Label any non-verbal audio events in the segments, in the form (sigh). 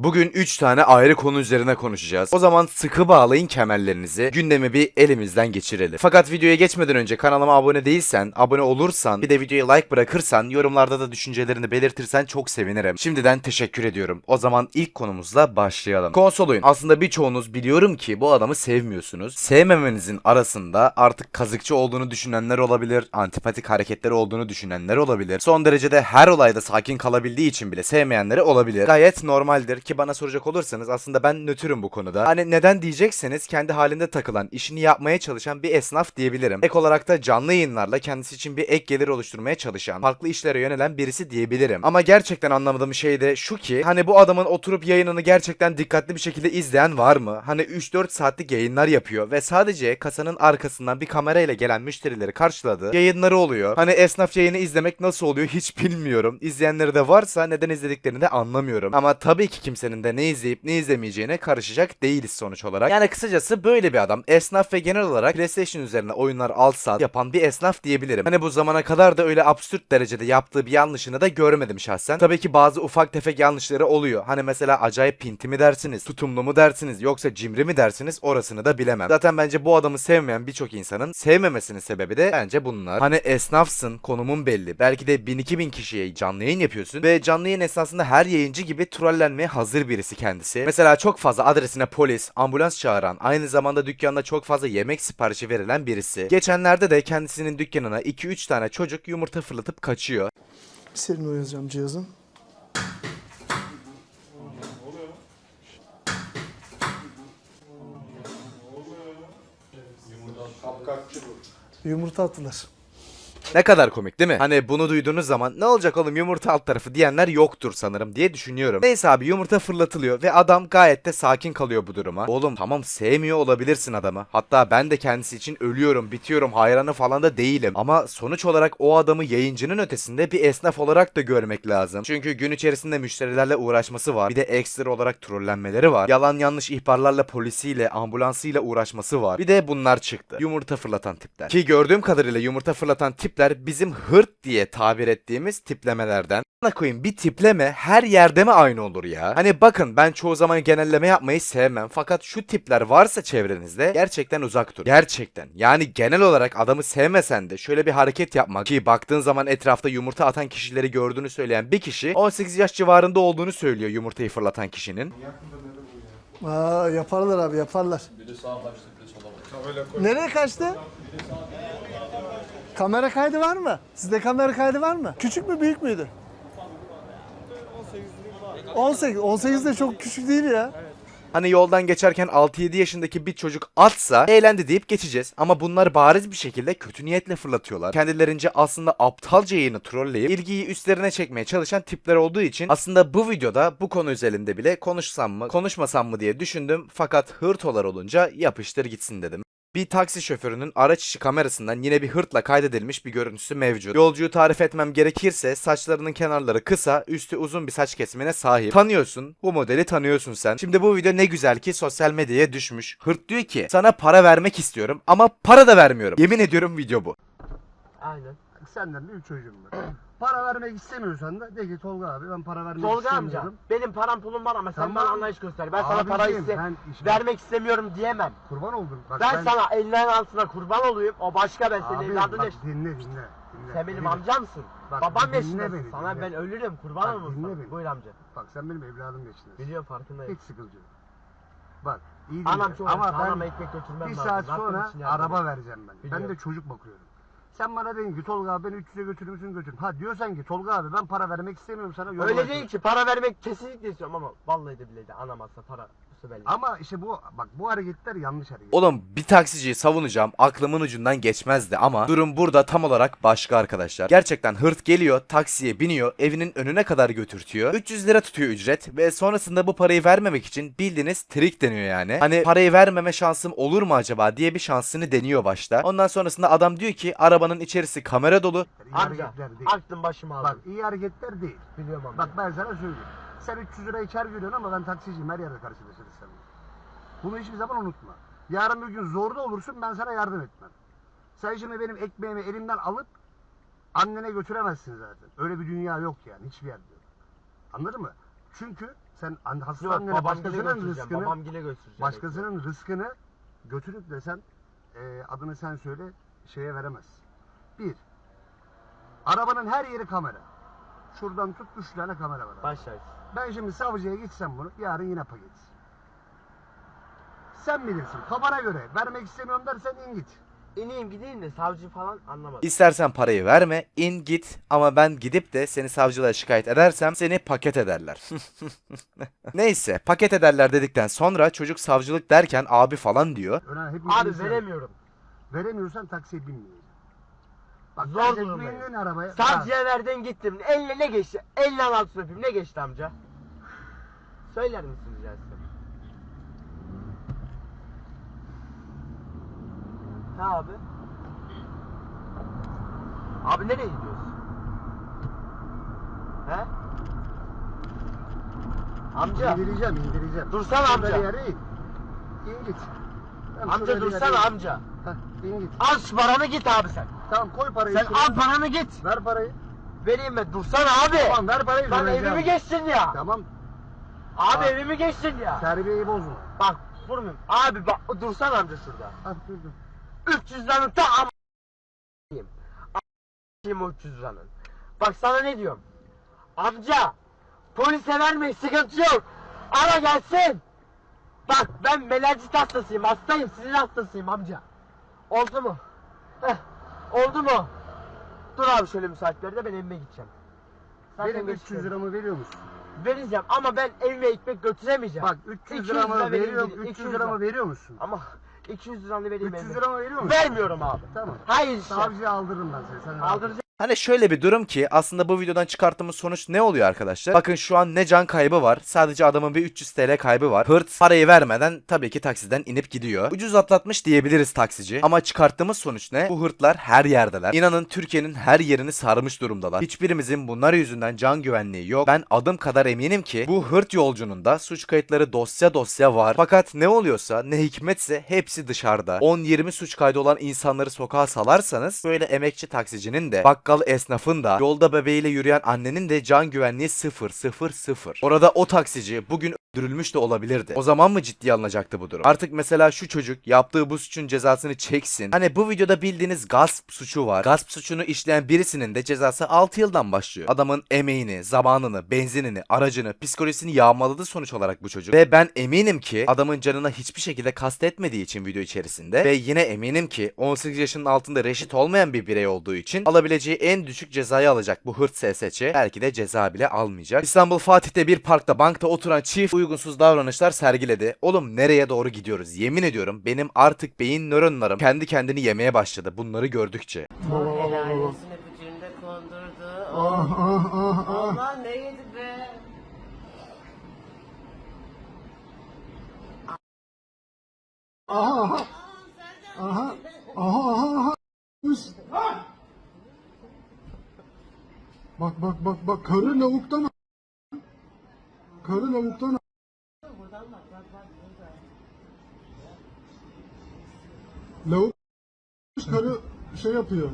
Bugün 3 tane ayrı konu üzerine konuşacağız. O zaman sıkı bağlayın kemerlerinizi. Gündemi bir elimizden geçirelim. Fakat videoya geçmeden önce kanalıma abone değilsen, abone olursan, bir de videoya like bırakırsan, yorumlarda da düşüncelerini belirtirsen çok sevinirim. Şimdiden teşekkür ediyorum. O zaman ilk konumuzla başlayalım. Konsol oyun. Aslında birçoğunuz biliyorum ki bu adamı sevmiyorsunuz. Sevmemenizin arasında artık kazıkçı olduğunu düşünenler olabilir, antipatik hareketleri olduğunu düşünenler olabilir. Son derecede her olayda sakin kalabildiği için bile sevmeyenleri olabilir. Gayet normaldir ki bana soracak olursanız aslında ben nötrüm bu konuda. Hani neden diyecekseniz kendi halinde takılan, işini yapmaya çalışan bir esnaf diyebilirim. Ek olarak da canlı yayınlarla kendisi için bir ek gelir oluşturmaya çalışan, farklı işlere yönelen birisi diyebilirim. Ama gerçekten anlamadığım şey de şu ki hani bu adamın oturup yayınını gerçekten dikkatli bir şekilde izleyen var mı? Hani 3-4 saatlik yayınlar yapıyor ve sadece kasanın arkasından bir kamerayla gelen müşterileri karşıladığı yayınları oluyor. Hani esnaf yayını izlemek nasıl oluyor hiç bilmiyorum. İzleyenleri de varsa neden izlediklerini de anlamıyorum. Ama tabii ki kimsenin de ne izleyip ne izlemeyeceğine karışacak değiliz sonuç olarak. Yani kısacası böyle bir adam. Esnaf ve genel olarak PlayStation üzerine oyunlar al sat yapan bir esnaf diyebilirim. Hani bu zamana kadar da öyle absürt derecede yaptığı bir yanlışını da görmedim şahsen. Tabii ki bazı ufak tefek yanlışları oluyor. Hani mesela acayip pinti mi dersiniz, tutumlu mu dersiniz, yoksa cimri mi dersiniz orasını da bilemem. Zaten bence bu adamı sevmeyen birçok insanın sevmemesinin sebebi de bence bunlar. Hani esnafsın, konumun belli. Belki de 1000-2000 kişiye canlı yayın yapıyorsun ve canlı yayın esnasında her yayıncı gibi trollenmeye hazır birisi kendisi. Mesela çok fazla adresine polis, ambulans çağıran, aynı zamanda dükkanına çok fazla yemek siparişi verilen birisi. Geçenlerde de kendisinin dükkanına 2-3 tane çocuk yumurta fırlatıp kaçıyor. Senin yazacağım cihazın. Yumurta attılar. Ne kadar komik değil mi? Hani bunu duyduğunuz zaman ne olacak oğlum yumurta alt tarafı diyenler yoktur sanırım diye düşünüyorum. Neyse abi yumurta fırlatılıyor ve adam gayet de sakin kalıyor bu duruma. Oğlum tamam sevmiyor olabilirsin adamı. Hatta ben de kendisi için ölüyorum, bitiyorum, hayranı falan da değilim. Ama sonuç olarak o adamı yayıncının ötesinde bir esnaf olarak da görmek lazım. Çünkü gün içerisinde müşterilerle uğraşması var. Bir de ekstra olarak trollenmeleri var. Yalan yanlış ihbarlarla polisiyle, ambulansıyla uğraşması var. Bir de bunlar çıktı. Yumurta fırlatan tipler. Ki gördüğüm kadarıyla yumurta fırlatan tipler bizim hırt diye tabir ettiğimiz tiplemelerden. Bana koyayım bir tipleme her yerde mi aynı olur ya? Hani bakın ben çoğu zaman genelleme yapmayı sevmem fakat şu tipler varsa çevrenizde gerçekten uzak dur. Gerçekten. Yani genel olarak adamı sevmesen de şöyle bir hareket yapmak ki baktığın zaman etrafta yumurta atan kişileri gördüğünü söyleyen bir kişi 18 yaş civarında olduğunu söylüyor yumurtayı fırlatan kişinin. Aa, yaparlar abi yaparlar. Nereye kaçtı? Kamera kaydı var mı? Sizde kamera kaydı var mı? Küçük mü büyük müydü? 18. 18 de çok küçük değil ya. Hani yoldan geçerken 6-7 yaşındaki bir çocuk atsa eğlendi deyip geçeceğiz. Ama bunlar bariz bir şekilde kötü niyetle fırlatıyorlar. Kendilerince aslında aptalca yayını trolleyip ilgiyi üstlerine çekmeye çalışan tipler olduğu için aslında bu videoda bu konu üzerinde bile konuşsam mı konuşmasam mı diye düşündüm. Fakat hırtolar olunca yapıştır gitsin dedim. Bir taksi şoförünün araç içi kamerasından yine bir hırtla kaydedilmiş bir görüntüsü mevcut. Yolcuyu tarif etmem gerekirse saçlarının kenarları kısa, üstü uzun bir saç kesimine sahip. Tanıyorsun, bu modeli tanıyorsun sen. Şimdi bu video ne güzel ki sosyal medyaya düşmüş. Hırt diyor ki sana para vermek istiyorum ama para da vermiyorum. Yemin ediyorum video bu. Aynen. Senden de üç çocuğum var. (clears throat) para vermek istemiyorsan da de ki Tolga abi ben para vermek Tolga amca istemiyorum. benim param pulum var ama sen Tamam. bana anlayış göster. Ben sana para Abiciğim, iste ben işte- vermek istemiyorum diyemem. Kurban oldum. Bak Ben, sana ellerin altına kurban olayım. O başka ben senin Abi, evladın bak, değil. dinle dinle. dinle. Sen benim Dinle. amcamsın. Bak, Babam dinle yaşındasın. beni, Sana dinle. ben ölürüm kurban Bak, dinle beni. Buyur amca. Bak sen benim evladım yaşındasın. Biliyorum farkındayım. Hiç sıkıntı yok. Bak iyi Anam dinle. çok Ama. Anama ben ekmek götürmem bir lazım. saat Rabbim sonra için yardım araba vereceğim ben. Ben Biliyorum. de çocuk bakıyorum. Sen bana dedin ki Tolga abi beni 300'e götürür müsün götür. Ha diyorsan ki Tolga abi ben para vermek istemiyorum sana. Öyle değil ki para vermek kesinlikle istiyorum ama vallahi de bile de anam hasta para. Belli. Ama işte bu bak bu hareketler yanlış hareket. Oğlum bir taksiciyi savunacağım aklımın ucundan geçmezdi ama durum burada tam olarak başka arkadaşlar. Gerçekten hırt geliyor taksiye biniyor evinin önüne kadar götürtüyor. 300 lira tutuyor ücret ve sonrasında bu parayı vermemek için bildiğiniz trik deniyor yani. Hani parayı vermeme şansım olur mu acaba diye bir şansını deniyor başta. Ondan sonrasında adam diyor ki arabanın içerisi kamera dolu. İyi Amca hareketler değil. aklım başıma Bak aldı. iyi hareketler değil. Biliyorum amca. Bak ben sana söyleyeyim. Sen 300 lirayı kar görüyorsun ama ben taksiciyim her yerde seninle. Bunu hiçbir zaman unutma. Yarın bir gün zorda olursun ben sana yardım etmem. Sen şimdi benim ekmeğimi elimden alıp annene götüremezsin zaten. Öyle bir dünya yok yani hiçbir yerde. Anladın mı? Çünkü Sen an- hasta Yok annene babam başkasının götüreceğim. rızkını Babam gile götüreceğim. başkasının rızkını götürüp de sen e, adını sen söyle şeye veremez. Bir. Arabanın her yeri kamera. Şuradan tut üç tane kamera var. Başlar. Ben şimdi savcıya gitsem bunu yarın yine paket. Sen bilirsin. Kafana göre. Vermek istemiyorum dersen in git. İneyim gideyim de savcı falan anlamadım. İstersen parayı verme, in git ama ben gidip de seni savcılığa şikayet edersem seni paket ederler. (laughs) Neyse paket ederler dedikten sonra çocuk savcılık derken abi falan diyor. Öyle hepimiz Abi insan. veremiyorum. Veremiyorsan taksiye binmeyeceksin. Bak Zor Zor durumdayım. bindin arabaya. Savcıya verdin gittim. Elle ne geçti? Elle altına öpeyim. Ne geçti amca? Söyler misin rica etsem? Ne abi? Abi nereye gidiyorsun? He? Amca. İndireceğim indireceğim. Şurada amca. bir yere in. İn git. Tamam, Amca bir yere dursana in. amca. Heh, in git. Al şu paranı git abi sen. Tamam koy parayı. Sen şuraya. al paranı git. Ver parayı. Vereyim ben. Dursana abi. Tamam ver parayı. Lan evimi geçtin ya. Tamam. Abi Bak. evimi geçtin ya. Terbiyeyi bozma. Bak vurmayayım. Abi bak dursana amca şurada. Ah dur dur. 300 liranın ta am a**ayım o 300 liranın. Bak sana ne diyorum. Amca polise vermeyin sıkıntı yok. Ara gelsin. Bak ben melercit hastasıyım hastayım sizin hastasıyım amca. Oldu mu? Heh, oldu mu? Dur abi şöyle yerde ben evime gideceğim. Zaten Benim geç 300 liramı veriyor musun? Vereceğim ama ben evime ekmek götüremeyeceğim. Bak 300 200 liramı lira vereyim veriyorum. dedim, 300 200 liramı lira. veriyor musun? Ama 200 liranı vereyim 300 evime. liramı veriyor musun? Vermiyorum abi. Tamam. Hayır işte. Savcıya aldırırım ben seni. Sen rahat ol. Aldıracağım. Hani şöyle bir durum ki aslında bu videodan çıkarttığımız sonuç ne oluyor arkadaşlar? Bakın şu an ne can kaybı var. Sadece adamın bir 300 TL kaybı var. Hırt parayı vermeden tabii ki taksiden inip gidiyor. Ucuz atlatmış diyebiliriz taksici. Ama çıkarttığımız sonuç ne? Bu hırtlar her yerdeler. İnanın Türkiye'nin her yerini sarmış durumdalar. Hiçbirimizin bunlar yüzünden can güvenliği yok. Ben adım kadar eminim ki bu hırt yolcunun da suç kayıtları dosya dosya var. Fakat ne oluyorsa ne hikmetse hepsi dışarıda. 10-20 suç kaydı olan insanları sokağa salarsanız böyle emekçi taksicinin de bakkal esnafın da yolda bebeğiyle yürüyen annenin de can güvenliği 0 0 0. Orada o taksici bugün öldürülmüş de olabilirdi. O zaman mı ciddiye alınacaktı bu durum? Artık mesela şu çocuk yaptığı bu suçun cezasını çeksin. Hani bu videoda bildiğiniz gasp suçu var. Gasp suçunu işleyen birisinin de cezası 6 yıldan başlıyor. Adamın emeğini, zamanını, benzinini, aracını, psikolojisini yağmaladı sonuç olarak bu çocuk. Ve ben eminim ki adamın canına hiçbir şekilde kastetmediği için video içerisinde ve yine eminim ki 18 yaşının altında reşit olmayan bir birey olduğu için alabileceği en düşük cezayı alacak bu hırt SSC. Belki de ceza bile almayacak. İstanbul Fatih'te bir parkta bankta oturan çift uygunsuz davranışlar sergiledi. Oğlum nereye doğru gidiyoruz? Yemin ediyorum benim artık beyin nöronlarım kendi kendini yemeye başladı bunları gördükçe. Helal olsun öpücüğünü de kondurdu. Ah ah ah ah. Allah ne yedi be? Aha aha. Aha. Aha aha. Bak bak bak bak karı lavuktan a- Karı lavuktan a- Lavuk karı şey yapıyor.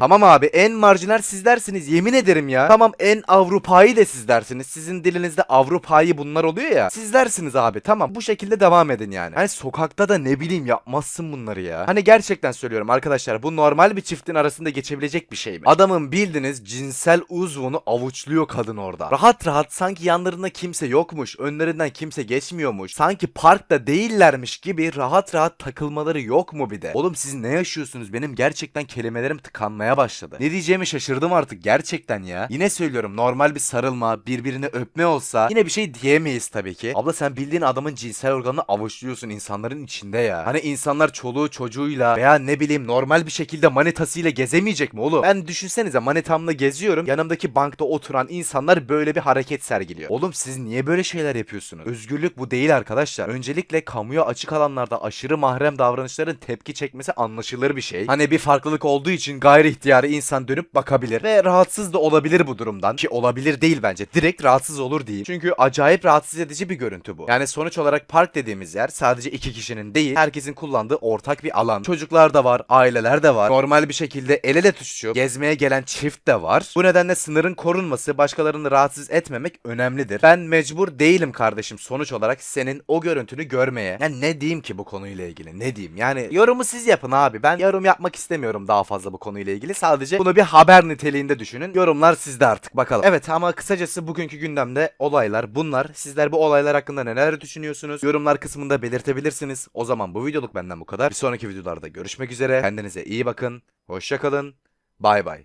Tamam abi en marjinal sizlersiniz yemin ederim ya. Tamam en Avrupa'yı da sizlersiniz. Sizin dilinizde Avrupa'yı bunlar oluyor ya. Sizlersiniz abi tamam bu şekilde devam edin yani. Hani sokakta da ne bileyim yapmazsın bunları ya. Hani gerçekten söylüyorum arkadaşlar bu normal bir çiftin arasında geçebilecek bir şey mi? Adamın bildiğiniz cinsel uzvunu avuçluyor kadın orada. Rahat rahat sanki yanlarında kimse yokmuş. Önlerinden kimse geçmiyormuş. Sanki parkta değillermiş gibi rahat rahat takılmaları yok mu bir de? Oğlum siz ne yaşıyorsunuz? Benim gerçekten kelimelerim tıkanmaya başladı. Ne diyeceğimi şaşırdım artık gerçekten ya. Yine söylüyorum normal bir sarılma, birbirini öpme olsa yine bir şey diyemeyiz tabii ki. Abla sen bildiğin adamın cinsel organını avuçluyorsun insanların içinde ya. Hani insanlar çoluğu çocuğuyla veya ne bileyim normal bir şekilde manitasıyla gezemeyecek mi oğlum? Ben düşünsenize manitamla geziyorum. Yanımdaki bankta oturan insanlar böyle bir hareket sergiliyor. Oğlum siz niye böyle şeyler yapıyorsunuz? Özgürlük bu değil arkadaşlar. Öncelikle kamuya açık alanlarda aşırı mahrem davranışların tepki çekmesi anlaşılır bir şey. Hani bir farklılık olduğu için gayri ihtiyarı insan dönüp bakabilir ve rahatsız da olabilir bu durumdan. Ki olabilir değil bence. Direkt rahatsız olur diyeyim. Çünkü acayip rahatsız edici bir görüntü bu. Yani sonuç olarak park dediğimiz yer sadece iki kişinin değil, herkesin kullandığı ortak bir alan. Çocuklar da var, aileler de var. Normal bir şekilde el ele tutuşup gezmeye gelen çift de var. Bu nedenle sınırın korunması, başkalarını rahatsız etmemek önemlidir. Ben mecbur değilim kardeşim sonuç olarak senin o görüntünü görmeye. Yani ne diyeyim ki bu konuyla ilgili? Ne diyeyim? Yani yorumu siz yapın abi. Ben yorum yapmak istemiyorum daha fazla bu konuyla ilgili. Sadece bunu bir haber niteliğinde düşünün. Yorumlar sizde artık bakalım. Evet ama kısacası bugünkü gündemde olaylar bunlar. Sizler bu olaylar hakkında neler düşünüyorsunuz? Yorumlar kısmında belirtebilirsiniz. O zaman bu videoluk benden bu kadar. Bir sonraki videolarda görüşmek üzere. Kendinize iyi bakın. Hoşçakalın. Bay bay.